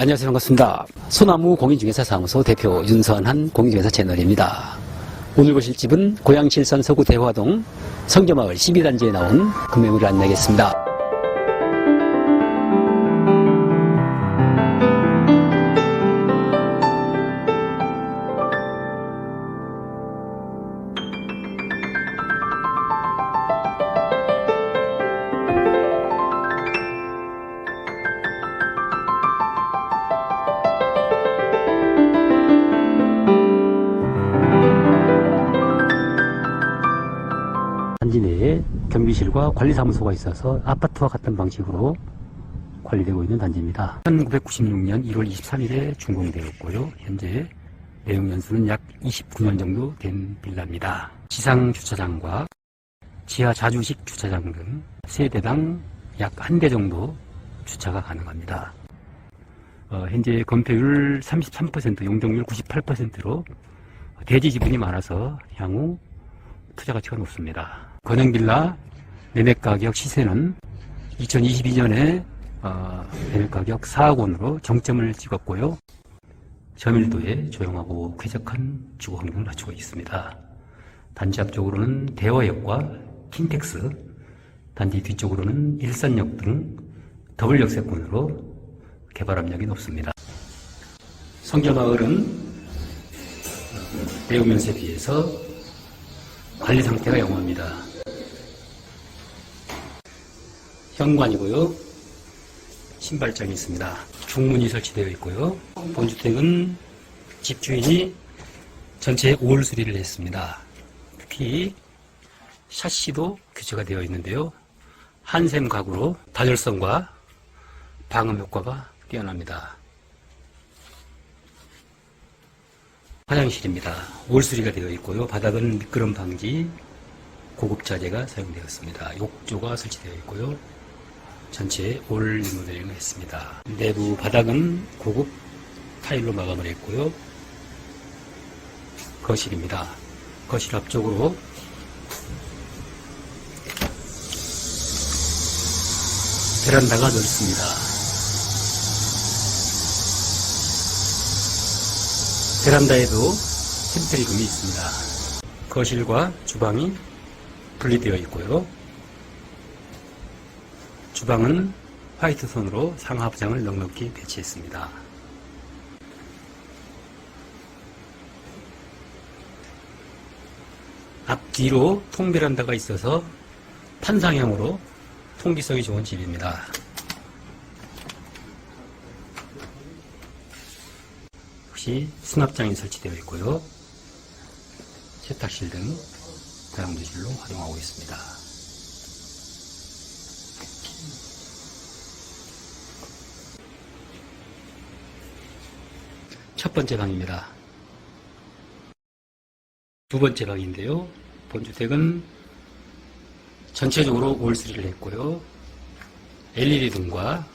안녕하세요. 반갑습니다. 소나무 공인중개사 사무소 대표 윤선한 공인중개사 채널입니다. 오늘 보실 집은 고양칠선 서구 대화동 성교마을 12단지에 나온 금매물을 안내하겠습니다. 단지 내에 경비실과 관리사무소가 있어서 아파트와 같은 방식으로 관리되고 있는 단지입니다. 1996년 1월 23일에 준공되었고요. 현재 내용 연수는 약 29년 정도 된 빌라입니다. 지상 주차장과 지하 자주식 주차장 등 세대당 약 한 대 정도 주차가 가능합니다. 어, 현재 건폐율 33%, 용적률 98%로 대지 지분이 많아서 향후 투자 가치가 높습니다. 건영빌라 매매 가격 시세는 2022년에 어, 매매 가격 4억 원으로 정점을 찍었고요. 저밀도에 조용하고 쾌적한 주거 환경을 갖추고 있습니다. 단지 앞쪽으로는 대화역과 킨텍스, 단지 뒤쪽으로는 일산역 등 더블 역세권으로 개발 압력이 높습니다. 성교마을은 내용 면세에 비해서 관리 상태가 영호합니다. 현관이고요. 신발장이 있습니다. 중문이 설치되어 있고요. 본주택은 집주인이 전체 5월 수리를 했습니다. 특히 샤시도 교체가 되어 있는데요. 한샘 가구로 다절성과 방음 효과가 뛰어납니다. 화장실입니다. 올수리가 되어 있고요. 바닥은 미끄럼 방지 고급 자재가 사용되었습니다. 욕조가 설치되어 있고요. 전체 올 리모델링을 했습니다. 내부 바닥은 고급 타일로 마감을 했고요. 거실입니다. 거실 앞쪽으로 베란다가 넓습니다. 베란다에도 템트리룸이 있습니다. 거실과 주방이 분리되어 있고요. 주방은 화이트 선으로 상하부장을 넉넉히 배치했습니다. 앞뒤로 통베란다가 있어서 판상형으로 통기성이 좋은 집입니다. 역시 수납장이 설치되어 있고요. 세탁실 등 다용도실로 활용하고 있습니다. 첫 번째 방입니다. 두 번째 방인데요. 본주택은 전체적으로 올스리를 했고요. LED 등과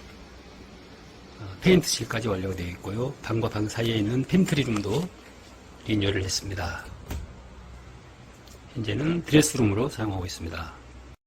어, 페인트실까지 완료가 되어 있고요. 방과 방 사이에 있는 팬트리룸도 리뉴얼을 했습니다. 현재는 드레스룸으로 사용하고 있습니다.